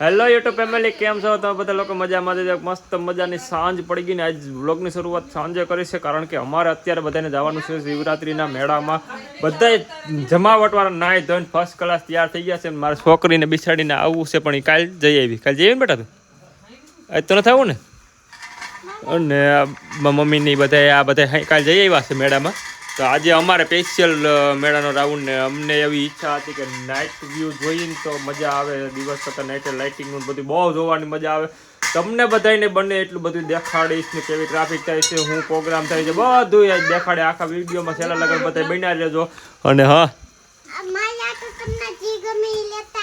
Hello YouTube family કેમ છો? તમે બધા લોકો મજા છો? મસ્ત મજાની સાંજ પડી ગઈ ને આજ વ્લોગની શરૂઆત સાંજે કરી છે, કારણ કે અમારે અત્યારે બધાને જવાનું છે શિવરાત્રિના મેળામાં. બધાય જમાવટવાળા નાય ધોઈને ફર્સ્ટ ક્લાસ તૈયાર થઈ ગયા છે મારે છોકરીને બિસાડીને આવવું છે, પણ એ કાલ જઈ આવી. કાલ જઈ આવી બેટા તું? આજ તો નથી આવું ને? અને મમ્મીની બધા આ બધા કાલ જઈ આવ્યા છે મેળામાં. તો આજે અમારે સ્પેશિયલ મેળાનો રાઉન્ડ ને અમને એવી ઈચ્છા હતી કે નાઇટ વ્યૂ જોઈને તો મજા આવે, દિવસ થતાં નાઇટે લાઇટિંગનું બધું બહુ જોવાની મજા આવે. તમને બધાને બંને એટલું બધું દેખાડીશ ને કેવી ટ્રાફિક થાય છે, હું પ્રોગ્રામ થાય છે, બધું આજ દેખાડે. આખા વિડીયોમાં છેલ્લા લગન બધા બન્યા રહેજો. અને હા.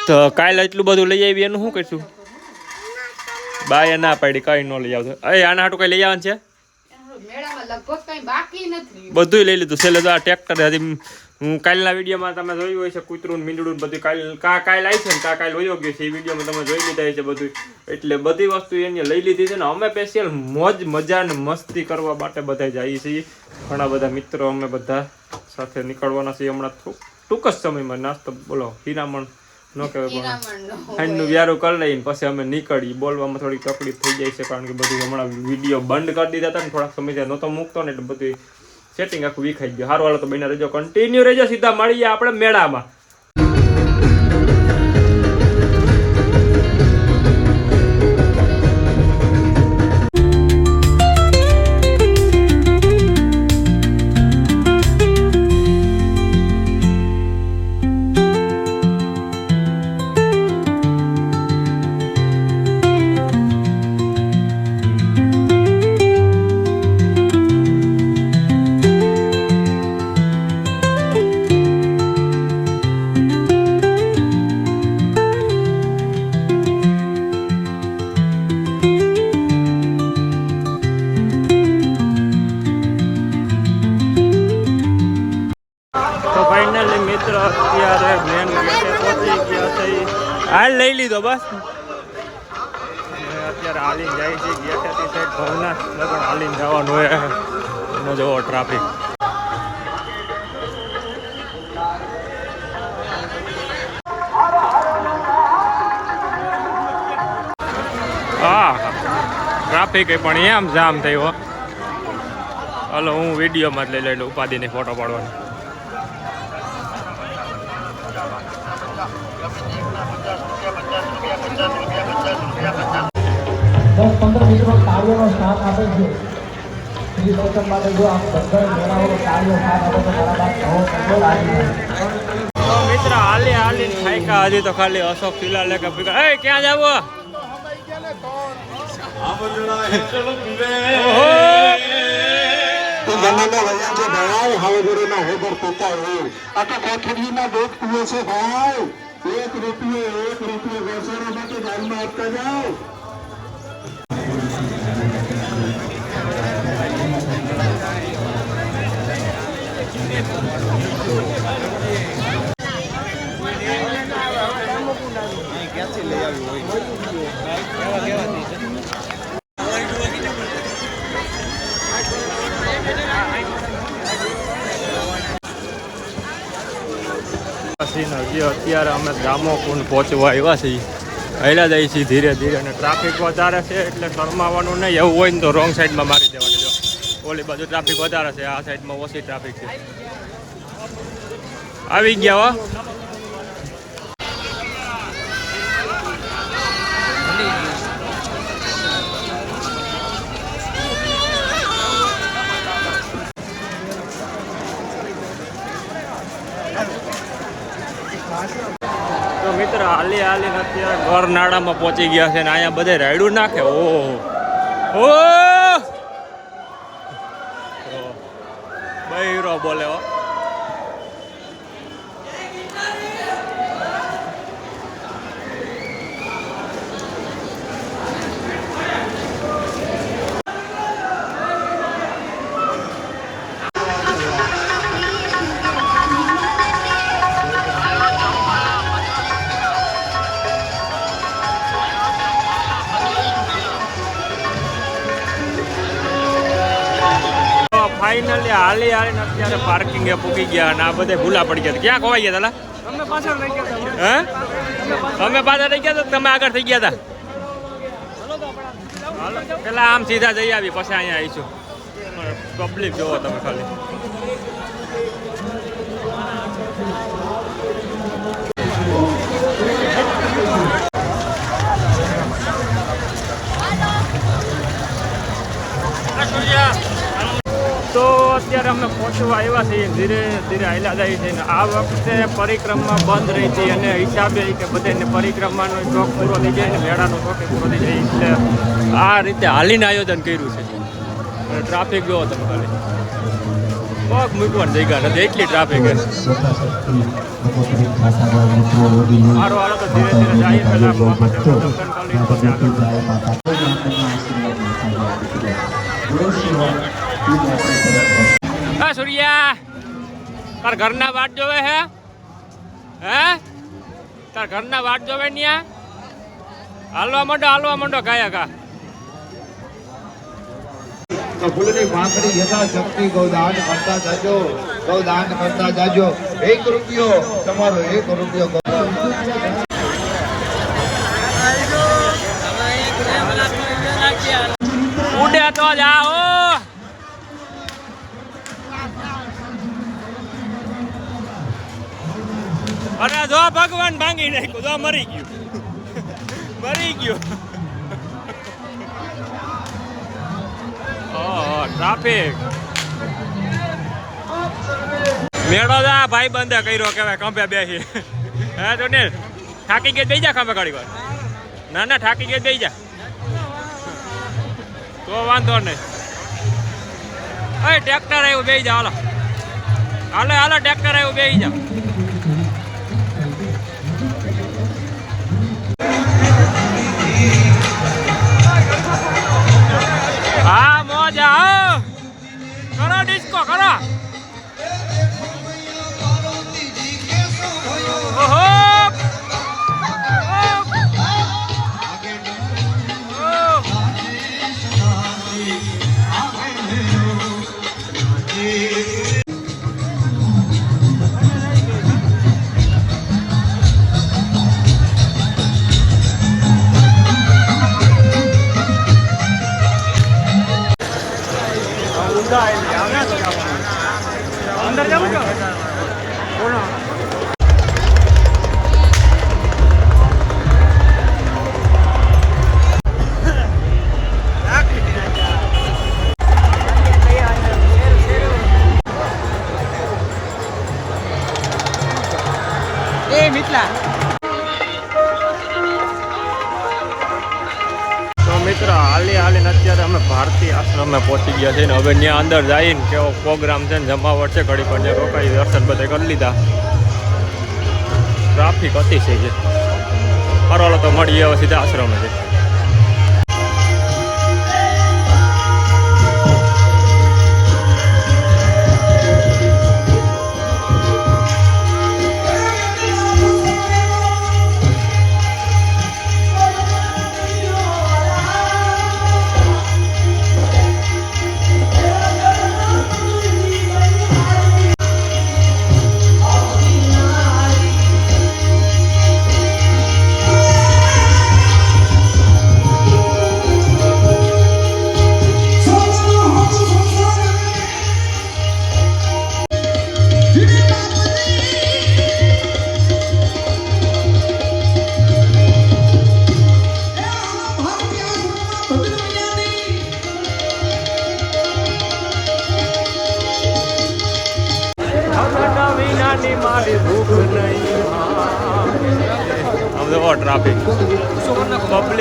તો કાલે એટલું બધું લઈ આવી એનું શું કરીશું? બાય, ના પાડી, કઈ ન લઈ આવતો. એ આના હાટું કઈ લઈ આવવાનું છે મેળામાં લગભગ કઈ બાકી નથી બધું લઈ લીધું. છેલ્લે તો આ ટ્રેક્ટર હજી હું કાલના વિડીયોમાં તમે જોયું હોય છે કૂતરું મીંડડું બધું કાલ, કા કાલ આવી છે ને કા કાલ વયો ગયો છે, એ વિડીયોમાં તમે જોઈ લીધા છે બધું એટલે બધી વસ્તુ એને લઈ લીધી છે ને અમે સ્પેશિયલ મોજ, મજા ને મસ્તી કરવા માટે બધા જઈએ છીએ. ઘણા બધા મિત્રો અમે બધા સાથે નીકળવાના છીએ. હમણાં ટૂંક જ સમયમાં નાસ્તો, બોલો, હીરામણ ન કહેવાય. ખાંડનું વ્યારું કરી લઈને પછી અમે નીકળી. બોલવામાં થોડી તકલીફ થઈ જાય છે કારણ કે બધું હમણાં વીડિયો બંધ કરી દીધા હતા ને થોડાક સમય નહોતો મૂકતો ને એટલે બધું સેટિંગ આખું વિખાઈ ગયું. હારું હાલો તો બહેના રજો કન્ટિન્યુ રહેજો સીધા મળીએ આપણે મેળામાં. મિત્ર અત્યારે મેન પહોંચી ગયા છે. હાલ લઈ લીધો બસ. અત્યારે હાલીને જાય છે ગેટેથી સાઈડ ભવનાથ લગન હાલીને જવાનું હોય. એનો જવો ટ્રાફિક હા ટ્રાફિક પણ એમ જામ થયો હલો, હું વિડીયોમાં જ લઈ લઈ લઉં, ઉપાધિની ફોટો પાડવાનો. દસ પંદર મિત્રો કાર્યનો સાથ આપે છે. શ્રી દર્શન માટે જો આપ બધા મેળાઓનો કાર્ય સાથ આપે તો મારા બાપ નવો કંટ્રોલ આવી મિત્ર હાલી હાલી થાયકા હજી તો ખાલી અશોક શિલા લેખા ભેગા એ ક્યાં જાવો? જમાનો વયા છે ભાઈ હવે ગુરુના હેદર પિતા હોય આ તો કોથળીના દૂધ કુએ છે ભાઈ. એક રૂપિયો એક રૂપિયો ઘોષણા માટે ગામમાં આપતા જાઓ. Thank જે અત્યારે અમે દામોકુંડ પહોંચવા આવ્યા છીએ. પહેલા જઈએ છીએ ધીરે ધીરે અને ટ્રાફિક વધારે છે એટલે શરમાવાનું નહીં. એવું હોય ને તો રોંગ સાઈડમાં મારી દેવાની. જો, ઓલી બાજુ ટ્રાફિક વધારે છે, આ સાઈડમાં ઓછી ટ્રાફિક છે. આવી ગયા હો તો હાલી હાલીને અત્યારે ઘર નાળામાં પહોંચી ગયા છે ને અહીંયા બધે રાયડું નાખે. ઓહો ઓ. બૈરો બોલે, હો. હાલી હાલીને અત્યારે પાર્કિંગે પૂકી ગયા અને આ બધે ભૂલા પડી ગયા. ક્યાં ખોવાઈ ગયા તાલા અમે પાછળ રહી ગયા હે? અમે પાછા થઈ ગયા તો તમે આગળ થઈ ગયા હતા પેલા આમ સીધા જઈ આવી પછી અહીંયા આવીશું. પબ્લિક જોવો તમે ખાલી. અત્યારે અમે પહોંચવા આવ્યા છીએ, ધીરે ધીરે હાલ્યા જાય છે આ વખતે પરિક્રમા બંધ રહી હતી અને હિસાબે કે બધાને પરિક્રમાનો શોખ પૂરો થઈ જાય ને મેળાનો શોખ પૂરો થઈ જાય, એટલે આ રીતે હાલીને આયોજન કર્યું છે. ટ્રાફિક જોવો તમે ખાલી. પગ મૂકવાની જગ્યા નથી, એટલી ટ્રાફિક મારો હાલો તો ધીરે ધીરે હા સૂર્યા. તાર ઘરના વાટ જોવે હે? હે? તાર ઘરના વાટ જોવે ન્યા? હાલવા માંડો હાલવા માંડો ગાયા ગા. ફૂલની પાંખડી યથાશક્તિ ગૌદાન કરતા જાજો ગૌદાન કરતા જાજો. એક રૂપિયો તમારો એક રૂપિયો ઉડે તો જાઓ અરે જો ભગવાન ભાંગી નાખ્યું, જો મરી ગયું. મરી ગયું. ઓહો ટ્રાફિક મેળો જા, ભાઈ બંધે કર્યો કેવાય કંપે બેસી હે, તો ને થાકી ગઈ બેસી જા ખંભે ઘડી વાર ના ના, થાકી ગઈ બેસી જા. તો વાંધો નહીં. અરે ટ્રેક્ટર આવ્યું બેસી જા, હાલો. હાલો હાલો ટ્રેક્ટર આવ્યું બેસી જા. હા મોજા કરો ડિસ્કો કરો. અંદર જવું હવે ત્યાં અંદર જઈને કેવો પ્રોગ્રામ છે ને જમાવટ છે, ઘડી ત્યાં રોકાઈ દર્શન બધે કરી લીધા. ટ્રાફિક અતિશય છે. ફરવાળો તો મળીએ હવે સીધા આશ્રમે છે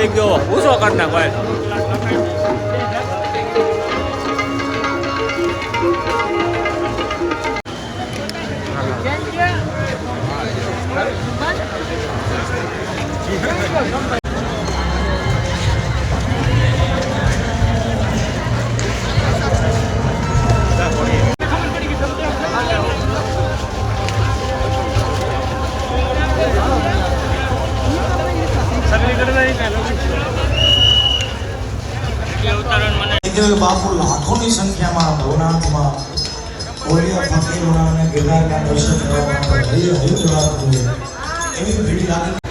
પબ્લિક જો પૂછો કરી નાખો કે બાપુ લાખોની સંખ્યામાં ભવનાથમાં ઓલિયા ફકીરોના અને ગિરનારના દર્શન કરવા માટે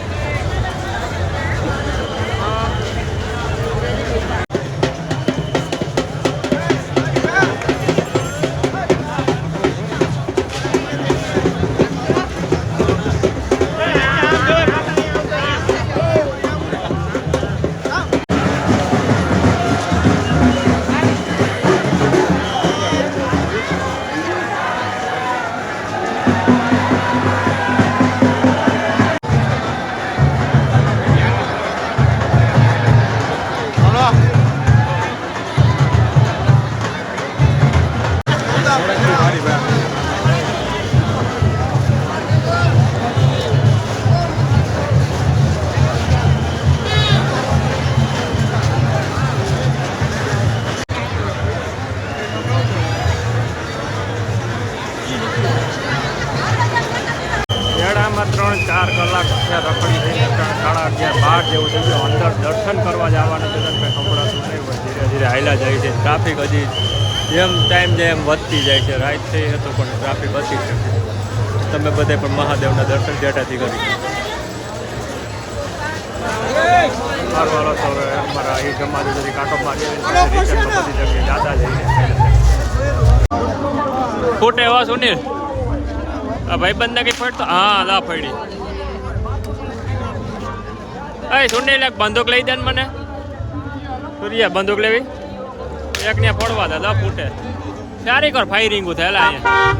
મેળામાં ત્રણ, ચાર કલાક અત્યારે રખડી થઈને ત્રણ, સાડા અગિયાર, બાર જેવું થઈ ગયું. અંદર દર્શન કરવા જવાનું છે તમને ખબરાતું નહીં હોય ધીરે ધીરે હાયલા જાય છે. ટ્રાફિક હજી જેમ ટાઈમ જાય એમ વધતી જાય છે. રાઈટ થઈ હતો, પણ ટ્રાફિક વધી છે. તમે બધે પણ મહાદેવના દર્શન જેટાથી કરી. મારો અમારા એ જમા જલ્દી કાંટો મારી જગ્યાએ જાતા જઈને ફૂટ એવા સુનિલ આ બંધ કઈ ફટતો હા, લા ફડી એ સુનિલ એક બંદૂક લઈ દે ને મને સૂર્યા બંદૂક લેવી? એક ને ફોડવા દે, લા ફૂટે. સારી કર, ફાયરિંગ થયેલા અહીંયા.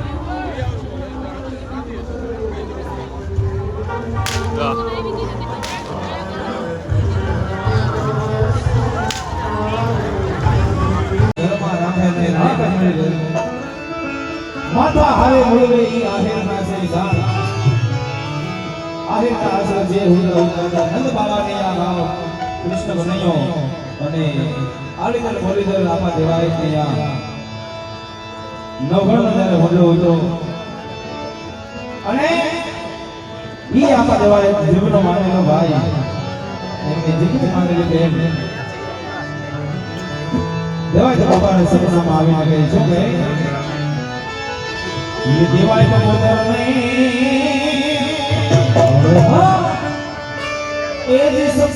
માથા હારે મળવે ઈ આહેરના છે આહેર ના આશરે જે હુજરા ઉતરતા નંદ બાબાને આ ભાવ કૃષ્ણ બનયો. અને આલીદર બોલીદર આપા દેવાય ત્યાં નવગણ જ્યારે હુજરો હતો. અને ઈ આપા દેવાય જીવનો માનેલો ભાઈ. એમની જિંદગી માનેલી બેન. દેવાય તો બાબાને સપનામાં આવીને કહે છે. કહે એ તો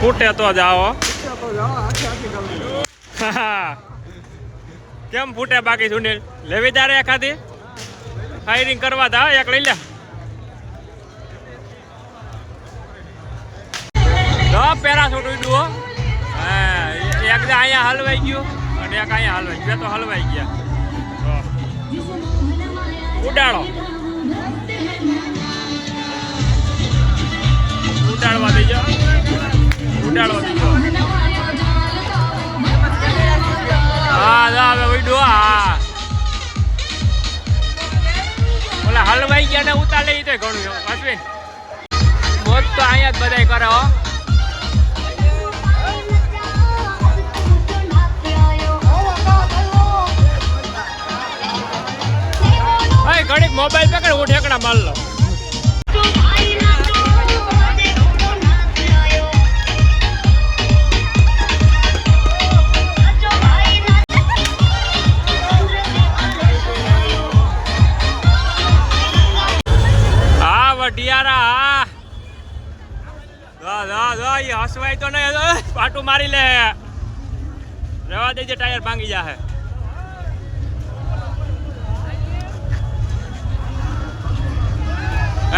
ફૂટે તો જાઓ કેમ ફૂટે બાકી સુનિલ? લેવી તારે એખાદી ફાયરિંગ કરવા તા એક લઈ લે. પેરાશૂટ ઉડ્યું હો, એક અહીંયા હલવાઈ ગયું અને એક અહીંયા હલવાઈ ગયું. બે તો હલવાઈ ગયા. ઉડાડો. ઉડાડવા દેજો. ઉડાડવા દેજો. હા, જા હવે ઉડ્યો. હા. ઓલા હલવાઈ ગયા ને ઉતાર લઈ તો ઘણું અશ્વિન મોજ તો અહીંયા જ બધાય કરે ઘડીક મોબાઈલ પકડ હું ઠેકડા માલ લો. હા, વઢિયારા હસવાય તો નહીં પાટું મારી લે. રેવા દેજે, ટાયર ભાંગી જાહે.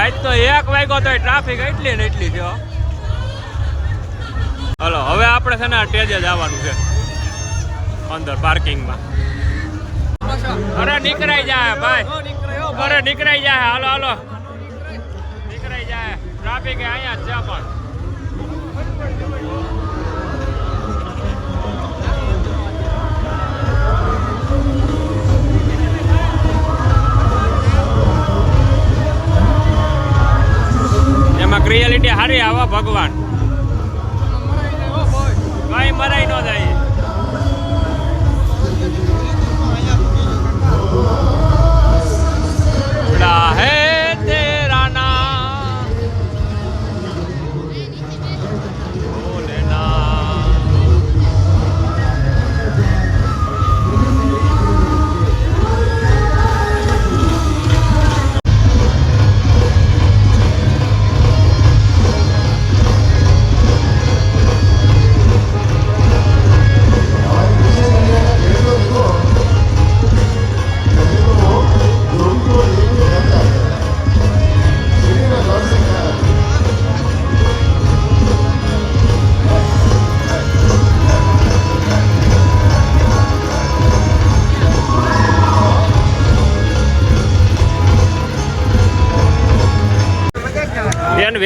આજ તો એક વાગ્યો તો ટ્રાફિક એટલી ને એટલી હો. હલો, હવે આપણે છે ને આ ટેજે જવાનું છે. અંદર પાર્કિંગમાં અરે નીકળાઈ જાય, ભાઈ. અરે નીકળાઈ જાય, હાલો હાલો. નીકળાઈ જાય. ટ્રાફિક અહીંયા જ છે પણ. એમાં ક્રિયાલિટી હારી આવા ભગવાન. કઈ મરાઈ ન જાય.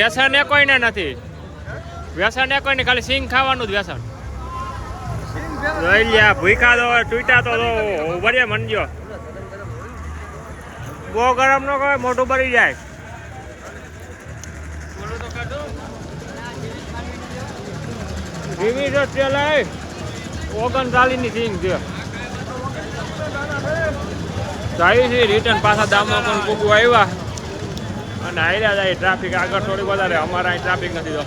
વ્યસન એ કોઈને નથી. વ્યસન એ કોઈને, ખાલી સિંગ ખાવાનું જ વ્યસન. ભૂખા તો તૂટા તો ઉભરે મનજો બહુ ગરમ નો કોઈ મોઢું ભરી જાય. ધીમી જો ચલાય ઓગણચાલીસ સિંગ છે. જાય છે રિટર્ન પાછા દામો પણ કુકુ આવ્યા. અને આવ્યા જાય ટ્રાફિક આગળ થોડી વધારે. અમારે અહીં ટ્રાફિક નથી તો.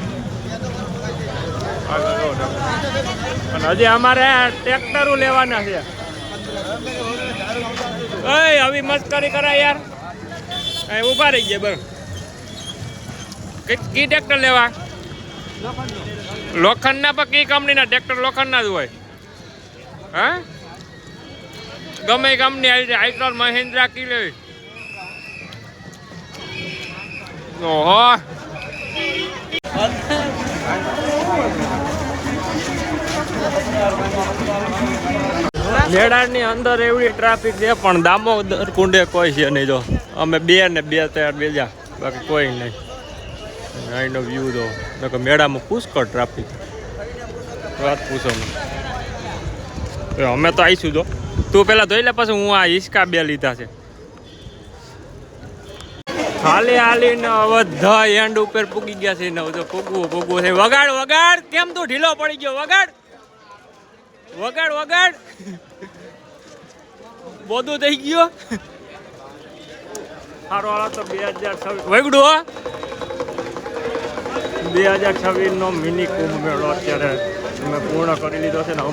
અને હજી અમારે ટ્રેક્ટરો લેવાના છે. ઓય આવી મસ્કરી કરાય યાર. અહીં ઊભા રહી ગયા બરાબર કી ટ્રેક્ટર લેવા? લોખંડના પણ કઈ કંપનીના? ટ્રેક્ટર લોખંડના જ હોય. હા? ગમે કંપની આવી જાય આઈક્રોન મહિન્દ્રા કી લેવી ઓહો મેળાની અંદર એવડી ટ્રાફિક છે, પણ દામોદર કુંડે કોઈ છે નહીં જો. અમે બે ને બે ત્રણ બેજા, બાકી કોઈ નહીં. અહીંનો વ્યૂ જો. કે મેળામાં પુષ્કળ ટ્રાફિક વાત પૂછો અમે તો આવીશું જો. તું પેલા ધોઈ લે પછી હું આ હિસકા બે લીધા છે. હાલી ને બધા એન્ડ ઉપર પૂગી ગયા છે. ને તો પૂગવું પૂગવું છે. વગાડ વગાડ! કેમ તું ઢીલો પડી ગયો? વગાડ! વગાડ વગાડ! બોધું થઈ ગયો? સારો હાલો તો બે હજાર છવ્વીસ. વગડું, હો! બે હજાર છવ્વીસ નો મિની કુંભ મેળો અત્યારે મેં પૂર્ણ કરી લીધો છે ને.